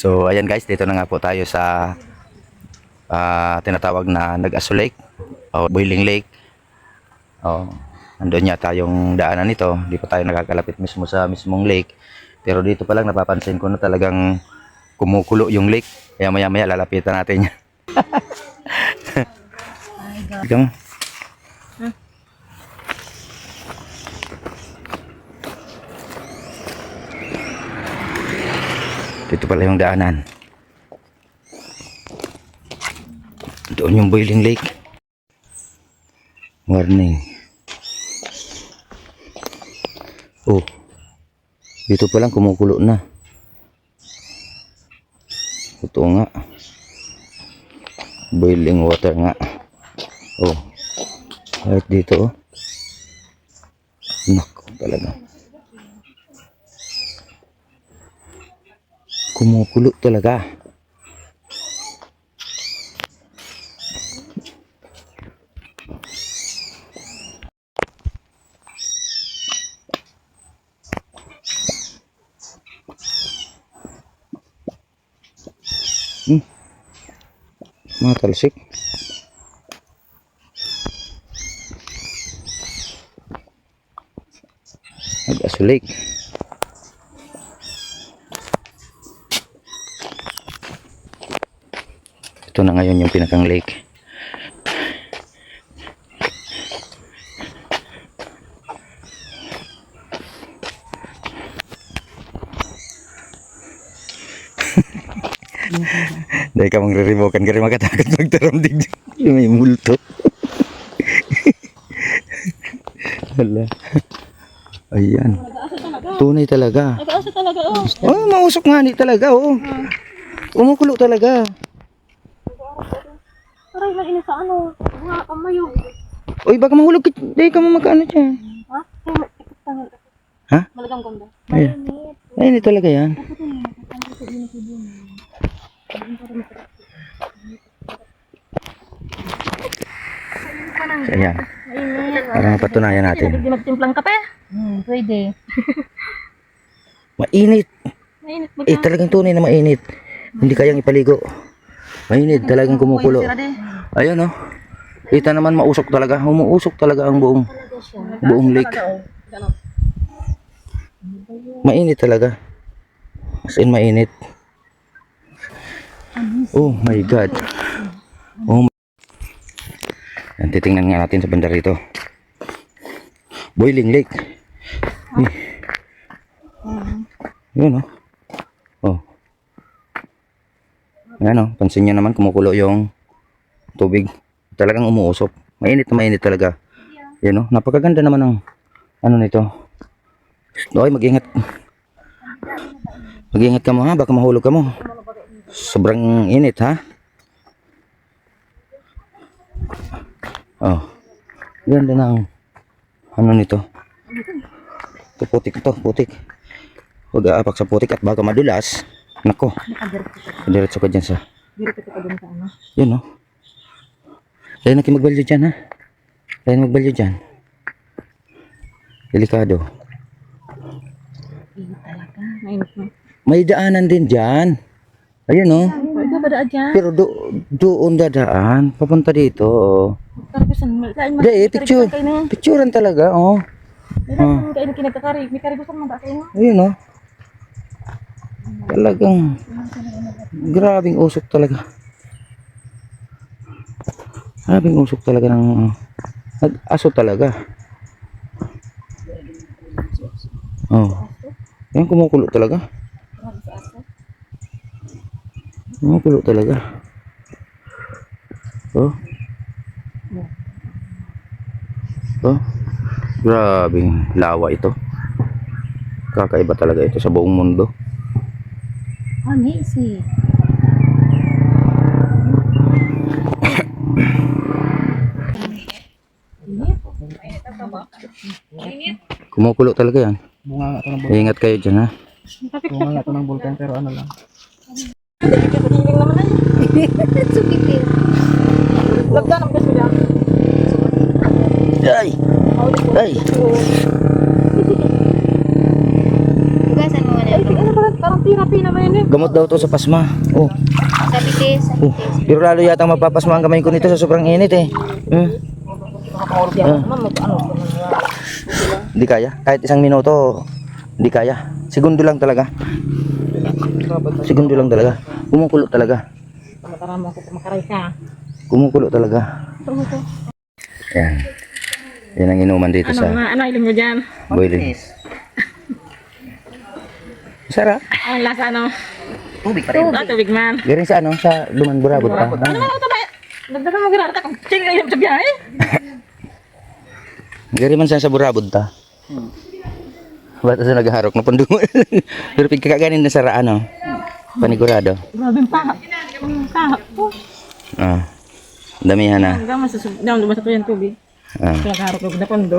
So, ayan guys, dito na nga po tayo sa ah, tinatawag na Nag-Aso Lake o Boiling Lake. Oh, andun yata yung daanan nito. Di pa tayo nakakalapit mismo sa mismong lake. Pero dito pa lang napapansin ko na talagang kumukulo yung lake. Kaya maya maya lalapitan natin yan. Ikaw? Dito pala yung daanan. Doon yung boiling lake. Warning. Oh. Dito pa lang kumukulo na. Ito nga. Boiling water nga. Oh. Kahit dito oh. Nako talaga. Kumukulo talaga. Hmm. Mga talsik. Nag-asulik. Ito na ngayon yung pinakang lake. Dahil ka mang riribokan ka rin makatakot magtaramdig dyan. May multo. Wala. Ayan. Tunay talaga. Talaga, oh. Oh, mausok nga ni talaga, oh. Umukulo talaga. Aray, mainit sa ano. Mga kamayo. Uy, baka mahulog ka. Dahil ka mo magkano dyan. Ha? Ay, ikot tangal. Ha? Malagang ganda. Ayan. Ayun eh, talaga yan. So, ayan. Para mapatunayan natin. Hindi magtimplang kape? Hmm, pwede. Mainit. Mainit ba Eh, talagang tunay na mainit. Hindi kayang ipaligo. Mainit, talagang kumukulo. Ayan, oh. Kita naman mausok talaga. Umuusok talaga ang buong buong lake. Mainit talaga. As in, mainit. Oh my God. Oh my... Yan, titingnan nga natin sa banda rito. Boiling lake. Eh. Yun, oh. Oh. Ayan, oh. Pansin nyo naman, kumukulo yung tubig. Talagang umuusok. Mainit na mainit talaga. Yan, oh. Napakaganda naman ng ano nito. Oy, mag-ingat. Mag-ingat ka mo ha, baka mahulog ka mo. Sobrang init ha. Oh. Ganda ng ano nito. Ito putik ito, putik. Huwag aapak sa putik at baka madulas. Nako, diretso ka dyan sa... Dito ka dun sa ano. Yun oh. Dahil natin magbalyo dyan ha. Dahil magbalyo dyan. Delikado. Iya talaga. Mainit mo. May daanan din dyan. Ayun oh. Dyan? Pero do doon dadaan. Papunta dito. Oh. Hindi, eh, picture. Na. Picturean talaga, oh. Kain mo? Ayun, oh. Talagang grabing usok talaga. Grabing usok talaga ng nag-aso talaga. Oh. Yan kumukulo talaga. Kumukulo talaga. Oh. Oh. Grabing lawa ito. Kakaiba talaga ito sa buong mundo. Amazing. Kumukulo talaga yan. Bunga nga ito ng, Ingat kayo dyan ha. bunga nga ito ng bulkan pero ano lang. Sukitin. Lagdan ang gusto dyan. Ay! Ay! Hugasan mo na Ay, ano pala, parang tira-pina na yun eh. Gamot daw to sa pasma. Oh. Sabi tis. oh. Pero lalo yata mapapasma ang kamay ko nito sa sobrang init eh. Hmm. Ah. Hindi kaya. Kahit isang minuto, hindi kaya. Segundo lang talaga. Segundo lang talaga. Kumukulo talaga. Matarama ko kumakaray ka. Kumukulo talaga. Yan. Yan ang inuman dito Ano sa na, ano ilim mo dyan? boiling. Sarap. Ang lasa ano? Tubig pa rin. Ah, tubig man. Galing sa ano? Sa Luman Burabot pa. Ano mo ito ba? Nagdagan mo ginarata kung ching ilim sa biyahe. Gari man sa Burabot ta. Bata sa nagharok na pandungo. Pero pagkakaganin na sa ra, ano? Panigurado. Grabe paha. Oh, Ah. Damihan na. Hanggang mas sa down, lumasa ko yung tubig. Ah. Kaharap ko na pondo.